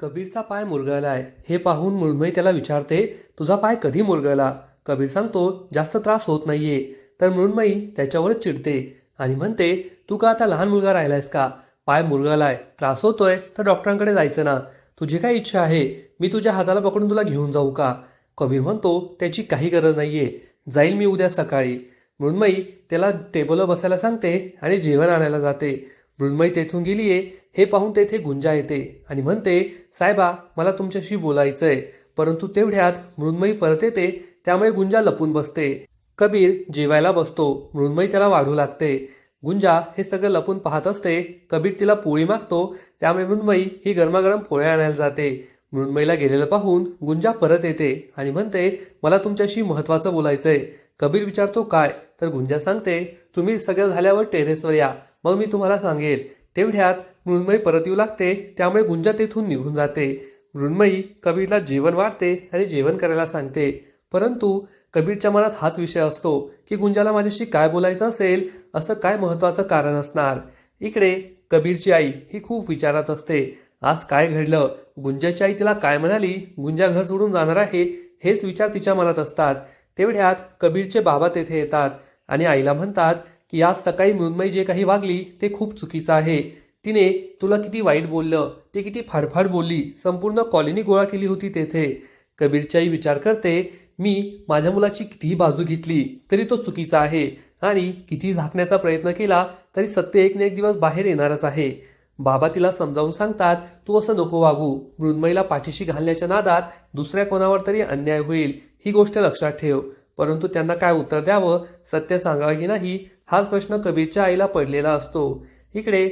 कबीरचा पाय मुरगळलाय. हे पाहून मृण्मयी त्याला विचारते तुझा पाय कधी मुरगळला? कबीर सांगतो जास्त त्रास होत नाहीये. तर मृण्मयी त्याच्यावरच चिडते आणि म्हणते तू का आता लहान मुलगा राहिलायस का? पाय मुरगळलाय. त्रास होतोय तर डॉक्टरांकडे जायचं ना. तुझी काय इच्छा आहे? मी तुझ्या हाताला पकडून तुला घेऊन जाऊ का? कबीर म्हणतो त्याची काही गरज नाहीये. जाईल मी उद्या सकाळी. मृण्मयी त्याला टेबलवर बसायला सांगते आणि जेवण आणायला जाते. मृण्मयी तेथून गेलीये हे पाहून तेथे गुंजा येते आणि म्हणते साहेबा मला तुमच्याशी बोलायचंय. परंतु तेवढ्यात मृण्मयी परत येते त्यामुळे गुंजा लपून बसते. कबीर जेवायला बसतो मृण्मयी त्याला वाढू लागते. गुंजा हे सगळं लपून पाहत असते कबीर तिला पोळी मागतो त्यामुळे मृण्मयी ही गरमागरम पोळ्या आणायला जाते. मृण्मयीला गेलेलं पाहून गुंजा परत येते आणि म्हणते मला तुमच्याशी महत्वाचं बोलायचंय. कबीर विचारतो काय? तर गुंजा सांगते तुम्ही सगळं झाल्यावर टेरेसवर या. मग मी तुम्हाला सांगेल. तेवढ्यात मृण्मयी परत येऊ लागते. त्यामुळे गुंजा तेथून निघून जाते. मृण्मयी कबीरला जेवण वाढते आणि जेवण करायला सांगते. परंतु कबीरच्या मनात हाच विषय असतो की गुंजाला माझ्याशी काय बोलायचं असेल असं काय महत्वाचं कारण असणार? इकडे कबीरची आई ही खूप विचारात असते. आज काय घडलं? गुंजाची आई तिला काय म्हणाली? गुंजा घर सोडून जाणार आहे? हेच विचार तिच्या मनात असतात. तेवढ्यात कबीरचे बाबा तेथे येतात आणि आईला म्हणतात की आज सकाळी मृण्मयी जे काही वागली ते खूप चुकीचं आहे. तिने तुला किती वाईट बोललं ते किती फाडफाड बोलली संपूर्ण कॉलनी गोळा केली होती तेथे. कबीरची आई विचार करते मी माझ्या मुलाची कितीही बाजू घेतली तरी तो चुकीचा आहे. आणि किती झाकण्याचा प्रयत्न केला तरी सत्य एक ना एक दिवस बाहेर येणारच आहे. बाबा तिला समजावून सांगतात तू असं नको वागू. मृण्मयीला पाठीशी घालण्याच्या नादात दुसऱ्या कोणावर तरी अन्याय होईल ही गोष्ट लक्षात ठेव. परंतु त्यांना काय उत्तर द्यावं सत्य सांगावं की नाही हाच प्रश्न कबीरच्या आईला पडलेला असतो. इकडे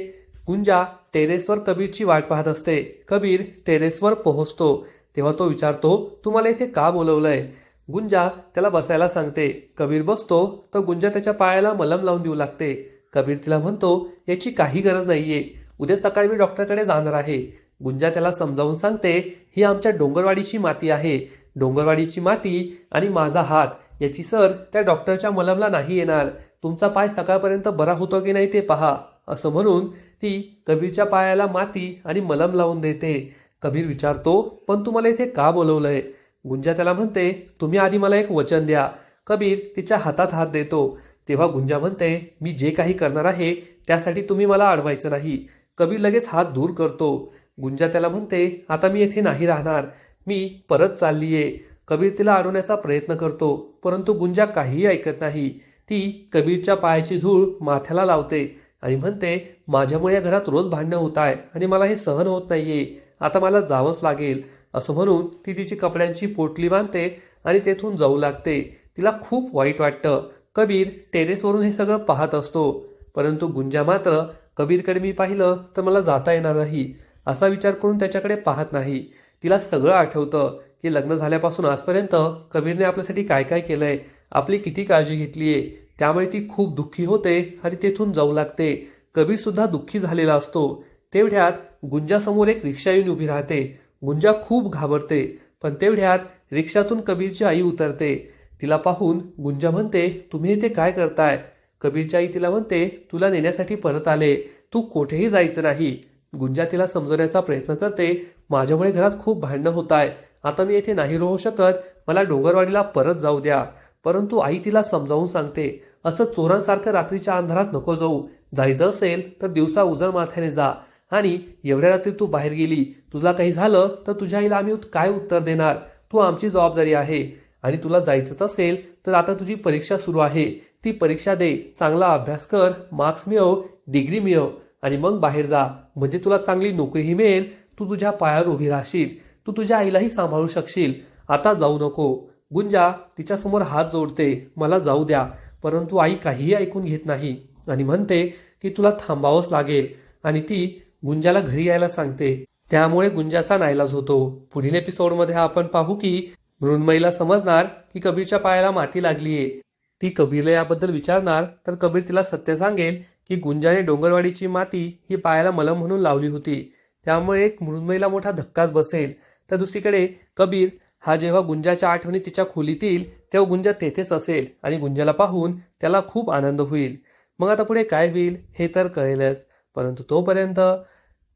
गुंजा टेरेसवर कबीरची वाट पाहत असते. कबीर टेरेसवर पोहोचतो. तेव्हा तो विचारतो तुम्हाला इथे का बोलवलंय? गुंजा त्याला बसायला सांगते. कबीर बसतो तर गुंजा त्याच्या पायाला मलम लावून देऊ लागते. कबीर तिला म्हणतो याची काही गरज नाहीये. उद्या सकाळी मी डॉक्टरकडे जाणार आहे. गुंजा त्याला समजावून सांगते ही आमच्या डोंगरवाडीची माती आहे. डोंगरवाडीची माती आणि माझा हात. याची सर त्या डॉक्टरच्या मलमला नाही येणार. तुमचा पाय सकाळपर्यंत बरा होतो की नाही ते पहा. असं म्हणून ती कबीरच्या पायाला माती आणि मलम लावून देते. कबीर विचारतो पण तुम्हाला इथे का बोलवलंय? गुंजा त्याला म्हणते तुम्ही आधी मला एक वचन द्या. कबीर तिच्या हातात हात देतो. तेव्हा गुंजा म्हणते मी जे काही करणार आहे त्यासाठी तुम्ही मला अडवायचं नाही. कवी लगेच हात दूर करतो. गुंजा त्याला म्हणते आता मी येथे नाही राहणार. मी परत चाललीये. कबीर तिला अडवण्याचा प्रयत्न करतो परंतु गुंजा काहीही ऐकत नाही. ती कबीरच्या पायाची धूळ माथ्याला लावते आणि म्हणते माझ्यामुळे या घरात रोज भांडणं होत आहे आणि मला हे सहन होत नाहीये. आता मला जावंच लागेल. असं म्हणून ती तिची कपड्यांची पोटली बांधते आणि तेथून जाऊ लागते. तिला खूप वाईट वाटतं. कबीर टेरेसवरून हे सगळं पाहत असतो. परंतु गुंजा मात्र कबीरकडे मी पाहिलं तर मला जाता येणार नाही असा विचार करून त्याच्याकडे पाहत नाही. तिला सगळं आठवतं की लग्न झाल्यापासून आजपर्यंत कबीरने आपल्यासाठी काय काय केलंय आपली किती काळजी घेतली आहे त्यामुळे ती खूप दुःखी होते आणि तेथून जाऊ लागते. कबीर सुद्धा दुःखी झालेला असतो. तेवढ्यात गुंजासमोर एक रिक्षा येऊन उभी राहते. गुंजा खूप घाबरते पण तेवढ्यात रिक्षातून कबीरची आई उतरते. तिला पाहून गुंजा म्हणते तुम्ही इथे काय करताय? कबीरच्या आई तिला म्हणते तुला नेण्यासाठी परत आले. तू कुठेही जायचं नाही. गुंजा तिला समजवण्याचा प्रयत्न करते. माझ्यामुळे घरात खूप भांडणं होत आहे. आता मी येथे नाही राहू शकत. मला डोंगरवाडीला परत जाऊ द्या. परंतु आई तिला समजावून सांगते असं चोरांसारखं रात्रीच्या अंधारात नको जाऊ. जायचं असेल तर दिवसा उजळ माथ्याने जा. आणि एवढ्या रात्री तू बाहेर गेली. तुला काही झालं तर तुझ्या आईला आम्ही काय उत्तर देणार? तू आमची जबाबदारी आहे. आणि तुला जायचंच असेल तर आता तुझी परीक्षा सुरू आहे. ती परीक्षा दे चांगला अभ्यास कर मार्क्स मिळव डिग्री मिळव आणि मग बाहेर जा. म्हणजे तुला चांगली नोकरीही मिळेल तू तुझ्या पायावर उभी राहशील तू तुझ्या आईलाही सांभाळू शकशील. आता जाऊ नको. गुंजा तिच्यासमोर हात जोडते. मला जाऊ द्या. परंतु आई काहीही ऐकून घेत नाही आणि म्हणते की तुला थांबावंच लागेल आणि ती गुंजाला घरी यायला सांगते. त्यामुळे गुंजाचा नाईलाज होतो. पुढील एपिसोडमध्ये आपण पाहू की मृण्मयीला समजणार की कबीरच्या पायाला माती लागलीये. ती कबीरला याबद्दल विचारणार तर कबीर तिला सत्य सांगेल की गुंजाने डोंगरवाडीची माती ही पायाला मलम म्हणून लावली होती. त्यामुळे एक मृण्मयीला मोठा धक्काच बसेल. तर दुसरीकडे कबीर हा जेव्हा गुंजाच्या आठवणी तिच्या खोलीत येईल तेव्हा गुंजा तेथेच असेल आणि गुंजाला पाहून त्याला खूप आनंद होईल. मग आता पुढे काय होईल हे तर कळेलच. परंतु तोपर्यंत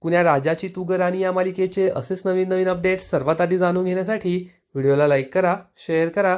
कुण्या राजाची तू ग राणी या मालिकेचे असेच नवीन नवीन अपडेट्स सर्वात आधी जाणून घेण्यासाठी व्हिडिओला लाईक करा शेअर करा